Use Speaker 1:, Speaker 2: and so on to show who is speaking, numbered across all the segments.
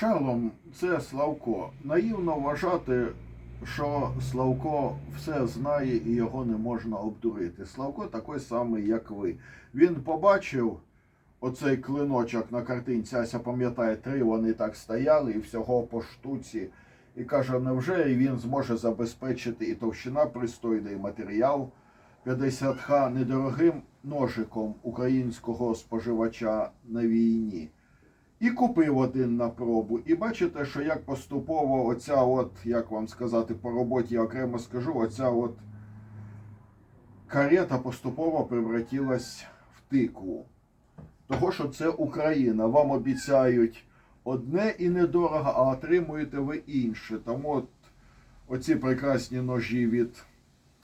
Speaker 1: Шалом це Славко. Наївно вважати, що Славко все знає і його не можна обдурити. Славко такий самий, як ви. Він побачив оцей клиночок на картинці, Ася пам'ятає, три вони так стояли і всього по штуці. І каже, невже і він зможе забезпечити і товщина пристойний матеріал 50х недорогим ножиком українського споживача на війні. І купив один на пробу. І бачите, що як поступово оця от, як вам сказати, по роботі я окремо скажу, оця от карета поступово превратилась в тикву. Того, що це Україна. Вам обіцяють одне і недорого, а отримуєте ви інше. Тому от оці прекрасні ножі від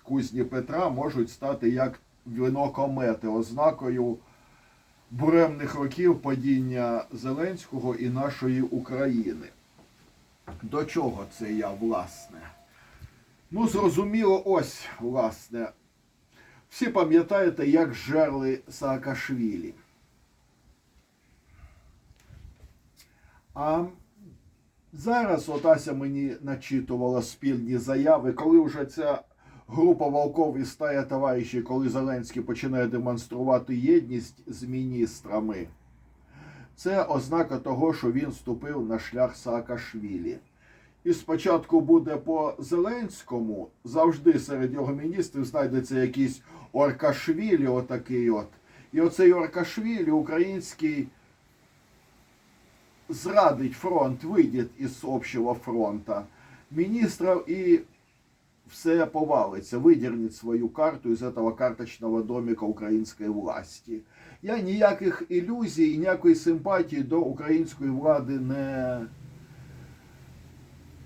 Speaker 1: кузні Петра можуть стати як вино комети, ознакою буремних років падіння Зеленського і нашої України. До чого це я, власне? Ну, зрозуміло, ось, власне. Всі пам'ятаєте, як жерли Саакашвілі. А зараз от Ася мені начитувала спільні заяви, коли вже ця група волков і стая товаришів, коли Зеленський починає демонструвати єдність з міністрами. Це ознака того, що він ступив на шлях Саакашвілі. І спочатку буде по Зеленському, завжди серед його міністрів знайдеться якийсь Оркашвілі, отакий от. І оцей Оркашвілі, український, зрадить фронт, вийде із общого фронта міністрів і все повалится, выдернет свою карту из этого карточного домика української власті. Я ніяких ілюзій, ніякої симпатії до української влади не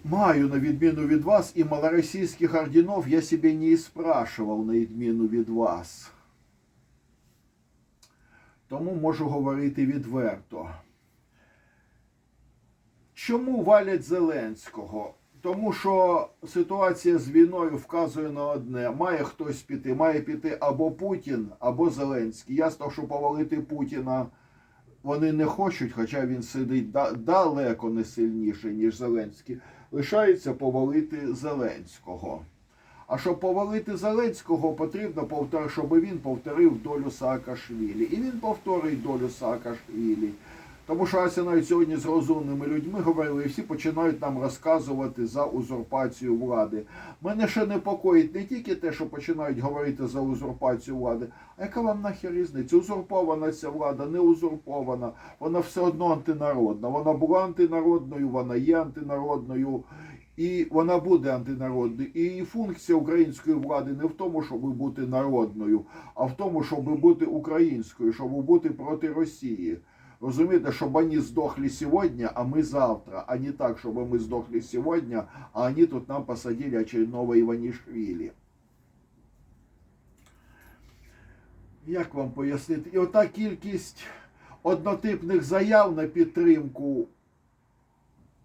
Speaker 1: маю, на відміну від вас, і малоросійських орденов я себе не спрашивав, на відміну від вас. Тому можу говорити відверто. Чому валять Зеленського? Тому що ситуація з війною вказує на одне: має хтось піти, має піти або Путін, або Зеленський. Ясно, що повалити Путіна вони не хочуть, хоча він сидить да- далеко не сильніше, ніж Зеленський. Лишається повалити Зеленського. А щоб повалити Зеленського, потрібно повтор, щоб він повторив долю Саакашвілі. І він повторить долю Саакашвілі. Тому що Ася навіть сьогодні з розумними людьми говорили, і всі починають нам розказувати за узурпацію влади. Мене ще непокоїть не тільки те, що починають говорити за узурпацію влади, а яка вам нахер різниця? Узурпована ця влада, не узурпована, вона все одно антинародна. Вона була антинародною, вона є антинародною. І вона буде антинародною. І функція української влади не в тому, щоб бути народною, а в тому, щоб бути українською, щоб бути проти Росії. Розумієте, щоб вони здохли сьогодні, а ми завтра, а не так, щоб ми здохли сьогодні, а вони тут нам посадили очередного Іванішвілі. Як вам пояснити? І ота кількість однотипних заяв на підтримку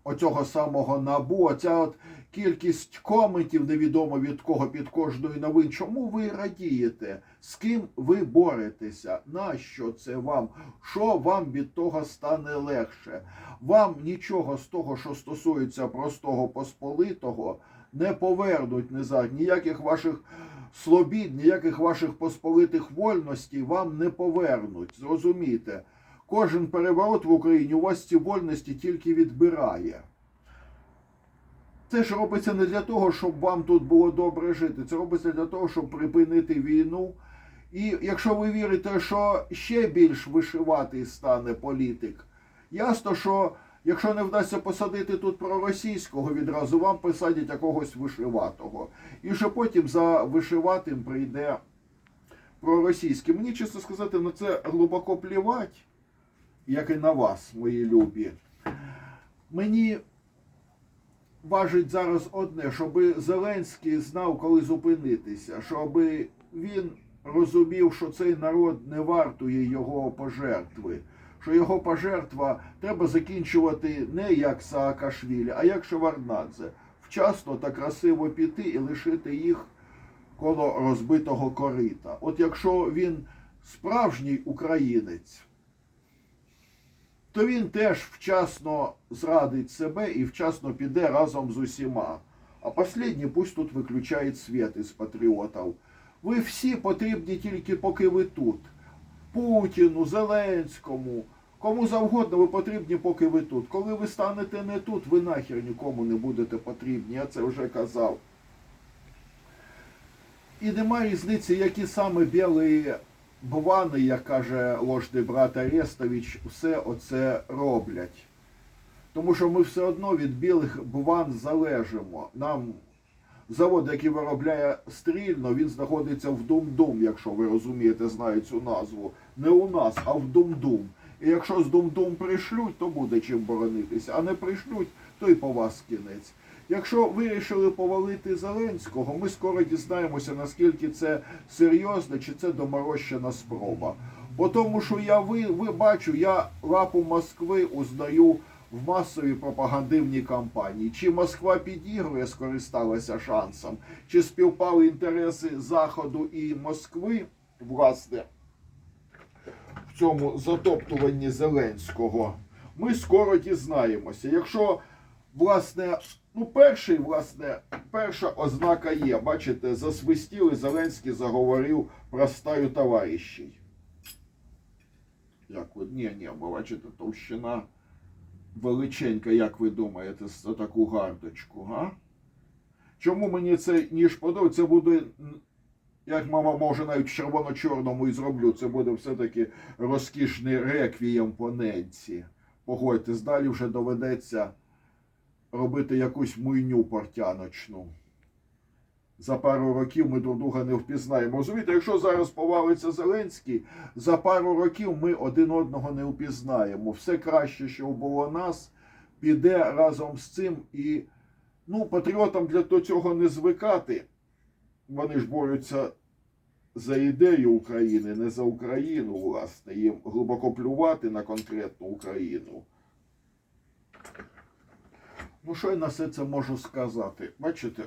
Speaker 1: оцього самого набу, оця от кількість коментів, невідомо від кого під кожною новин. Чому ви радієте? З ким ви боретеся? Нащо це вам? Що вам від того стане легше? Вам нічого з того, що стосується простого посполитого, не повернуть назад. Ніяких ваших слобід, ніяких ваших посполитих вольностей вам не повернуть. Зрозумійте. Кожен переворот в Україні у вас ці вольності тільки відбирає. Це ж робиться не для того, щоб вам тут було добре жити. Це робиться для того, щоб припинити війну. І якщо ви вірите, що ще більш вишиватий стане політик, ясно, що якщо не вдасться посадити тут проросійського, відразу вам посадять якогось вишиватого. І що потім за вишиватим прийде проросійський. Мені, чесно сказати, на це глибоко плівать як і на вас, мої любі. Мені важить зараз одне, щоб Зеленський знав, коли зупинитися, щоб він розумів, що цей народ не вартує його пожертви, що його пожертва треба закінчувати не як Саакашвілі, а як Шеварднадзе. Вчасно та красиво піти і лишити їх коло розбитого корита. От якщо він справжній українець, то він теж вчасно зрадить себе і вчасно піде разом з усіма. А останній пусть тут виключає світ із патріотів. Ви всі потрібні тільки поки ви тут. Путіну, Зеленському, кому завгодно ви потрібні, поки ви тут. Коли ви станете не тут, ви нахер нікому не будете потрібні. Я це вже казав. І немає різниці, які саме білі бувани, як каже ложний брат Арестович, все оце роблять. Тому що ми все одно від білих буван залежимо. Нам завод, який виробляє стрільно, він знаходиться в Дум-Дум, якщо ви розумієте, знаєте цю назву. Не у нас, а в Дум-Дум. І якщо з Дум-Дум пришлють, то буде чим боронитися. А не пришлють, то і по вас кінець. Якщо вирішили повалити Зеленського, ми скоро дізнаємося, наскільки це серйозно, чи це доморощена спроба. Бо тому, що я ви, ви бачу, я лапу Москви узнаю в масовій пропагандивній кампанії. Чи Москва підігрує, скористалася шансом, чи співпали інтереси Заходу і Москви, власне, в цьому затоптуванні Зеленського, ми скоро дізнаємося. Якщо, власне, ну, перший, власне, перша ознака є, бачите, засвистіли, Зеленський заговорив про стаю товаришів. Як ви, ні, ні, бачите, товщина величенька, як ви думаєте, за таку гардочку, га? Чому мені це ніж подобається? Це буде, як мама може навіть в червоно-чорному і зроблю, це буде все-таки розкішний реквієм по ненці. Погодьтесь, далі вже доведеться робити якусь муйню портяночну. За пару років ми друг друга не впізнаємо. Розумієте, якщо зараз повалиться Зеленський, за пару років ми один одного не впізнаємо. Все краще, що було нас, піде разом з цим. І ну, патріотам для цього не звикати. Вони ж борються за ідею України, не за Україну, власне. Їм глибоко плювати на конкретну Україну. Ну, що я на все це можу сказати? Бачите?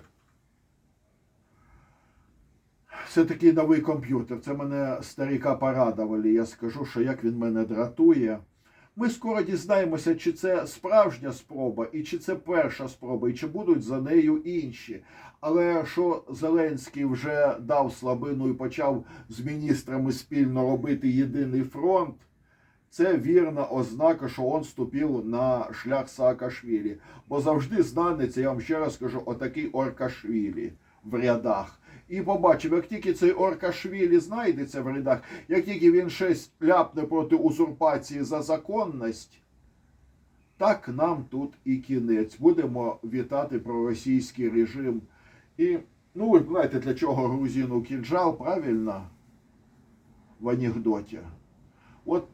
Speaker 1: Це такий новий комп'ютер. Це мене старіка порадували. Я скажу, що як він мене дратує. Ми скоро дізнаємося, чи це справжня спроба, і чи це перша спроба, і чи будуть за нею інші. Але що Зеленський вже дав слабину і почав з міністрами спільно робити єдиний фронт, це вірна ознака, що він ступив на шлях Саакашвілі. Бо завжди знанеться, я вам ще раз кажу, отакий Оркашвілі в рядах. І побачив, як тільки цей Оркашвілі знайдеться в рядах, як тільки він щось ляпне проти узурпації за законність, так нам тут і кінець. Будемо вітати проросійський режим. І, ну, ви знаєте, для чого грузину кінжал, правильно? В анекдоті. От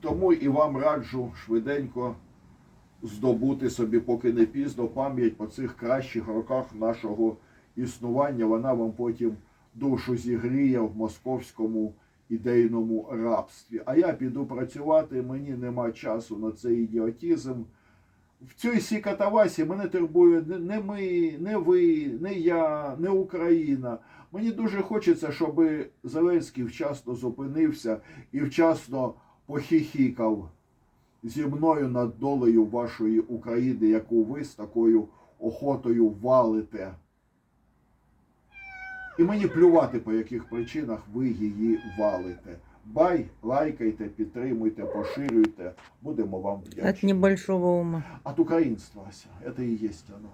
Speaker 1: тому і вам раджу швиденько здобути собі, поки не пізно, пам'ять по цих кращих роках нашого існування. Вона вам потім душу зігріє в московському ідейному рабстві. А я піду працювати, мені нема часу на цей ідіотізм. В цій сікатавасі мене турбує не ми, не ви, не я, не Україна. Мені дуже хочеться, щоб Зеленський вчасно зупинився і вчасно похихікав зі мною над долею вашої України, яку ви з такою охотою валите. І мені плювати, по яких причинах ви її валите. Бай, лайкайте, підтримуйте, поширюйте. Будемо вам
Speaker 2: От
Speaker 1: вдячні.
Speaker 2: небольшого ума.
Speaker 1: От українства, Це і є воно.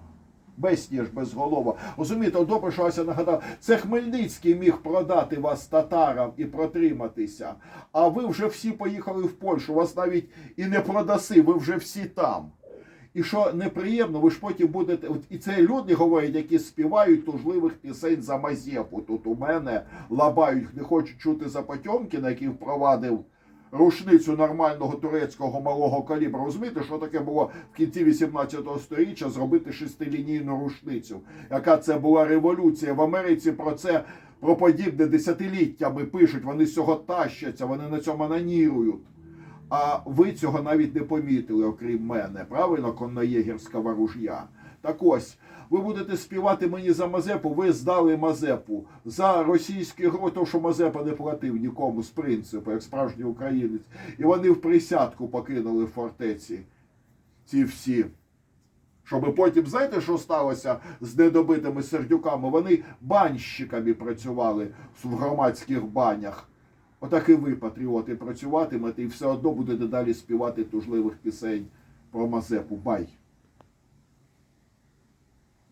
Speaker 1: Безсніж, безголова. Розумієте, добре, що Ася нагадав, це Хмельницький міг продати вас татарам і протриматися. А ви вже всі поїхали в Польщу, вас навіть і не продаси, ви вже всі там. І що неприємно, ви ж потім будете. І це люди говорять, які співають тужливих пісень за Мазепу. Тут у мене лабають, не хочуть чути за Потьомкіна, який впровадив рушницю нормального турецького малого калібру. Розумієте, що таке було в кінці 18 століття зробити шестилінійну рушницю? Яка це була революція в Америці? Про це про подібне десятиліттями пишуть. Вони з цього тащаться, вони на цьому нанірують. А ви цього навіть не помітили, окрім мене, правильно, конноєгерського ружя. Так ось, ви будете співати мені за Мазепу, ви здали Мазепу. За російські гроші, то що Мазепа не платив нікому з принципу, як справжній українець. І вони в присядку покинули фортеці. Ці всі. Щоб потім, знаєте, що сталося з недобитими сердюками? Вони банщиками працювали в громадських банях. Отак і ви, патріоти, працюватимете і все одно будете далі співати тужливих пісень про Мазепу. Бай!